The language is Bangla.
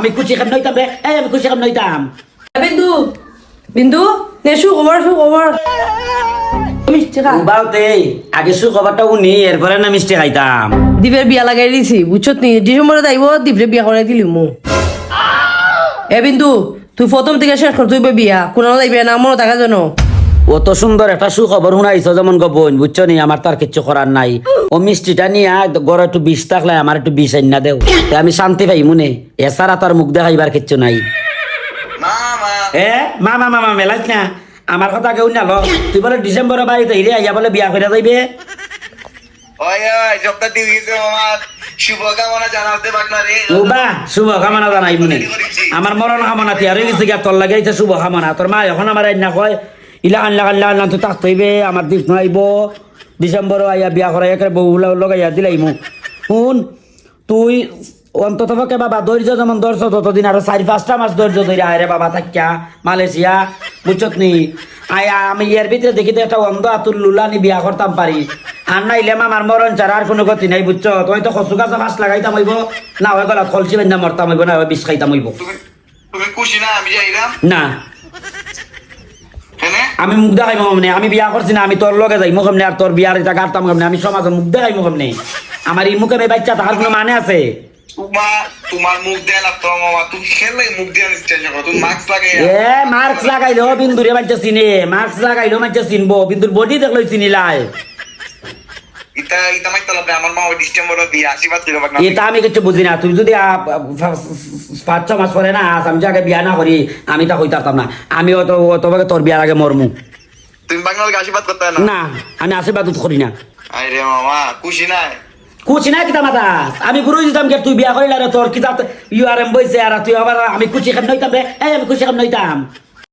আমি খুশি খান নইতাম রে। এই আমি খুশি খান নইতাম বিন্দু। বিন্দু? নে শু খবর শু খবর। বাউতে আগে খবরটা উনি এরপরে না মিষ্টি খাইতাম। দীপের বিয়া লাগাই দিছি বুঝছত নি? ডিসেম্বরে দীপের বিয়া করাই দিলি মু। এ বিন্দু তুই প্রথম থেকে শেষ কর তুই বিয়া। কোনো যাইবে না মনে থাকা জানো? অত সুন্দর একটা সুখবর শুনাইছো যেমন গোপন বুঝছ নি? আমার তার কিচ্ছু করার নাই। ও মিষ্টিটা নিয়ে গড় একটু বিষ থাকলে আমার একটু বিষ আইনা দেও। আমি শান্তি পাই মনে। এছাড়া তার মুখ দেখাইবার কিচ্ছু নাই। এ? মা মা মামা মেলাইস না? আমার কথা কেউ না ল তুই বলে ডিসেম্বরের বাড়িতে হিরে আইয়া বলে বিয়া করে যাইবে? মনে। আমার মরণ কামনা তিয়ার হয়ে গেছে তোর লাগাইছে শুভ কামনা তোর মা এখন আমার আইনা কয় ইলা আনলা আনলা আনলা তুই তাক তৈবে আমার দিক নাইব। ডিসেম্বর আইয়া বিয়া করাই একে বউ লগাইয়া দিলাই মু শুন তুই অন্তত পক্ষে বাবা ধৈর্য যেমন ধরছ ততদিন আরও চারি পাঁচটা মাস ধৈর্য ধরে আয় রে বাবা থাকিয়া। মালয়েশিয়া বুঝছত নি? আয়া আমি এর ভিতরে দেখিতে একটা অন্ধ আতুর লুলানি বিয়া করতাম পারি। আর নাইলে আমার মরণ ছাড়া আর কোনো গতি নাই বুঝছ তুই তো কচু গাছ ফাঁস লাগাইতাম হইব। না হয় গলা খলসি বেন্দা মরতাম হইব না হয় বিষ খাইতাম হইব। তুমি খুশি না আমি যাইলাম না। আমি মুখ দেখাই নেই আমি বিয়া করছি না আমি তোর লগে যাই মুখ আর তোর বিয়ার এটা গাড়তাম নেই? আমি সমাজে মুখ দেখাই মুখ নেই। আমার এই মুখে বাচ্চা তাহার কোনো মানে আছে? তোমার মুখ দেয় না তোমার মামা তুমি খেলে মুখ দিয়ে চেঞ্জ করো তুমি মাস্ক লাগে এ মার্কস লাগাইলো বিন্দুরে বাচ্চা চিনে মার্কস লাগাইলো বাচ্চা চিনবো বিন্দুর বডি দেখল চিনিলাই এটা আমি কিছু বুঝি না তুই যদি আ, পাঁচ ছ মাস পরে না আস, আমি যে আগে বিয়া না করি আমি তা হইতে না। আমি অত অত তোর বিয়ার আগে মরমু। তুমি বাংলাকে আশীর্বাদ করতে না? না আমি আশীর্বাদ করি না। আরে মামা খুশি না কিতা মাতাস আমি গুরু দিতাম কে তুই বিয়া করিলা রে তোর কিতা ইউ আর এম বইছে আর তুই আবার আমি খুশি খান নইতাম রে? এই আমি খুশি খান নইতাম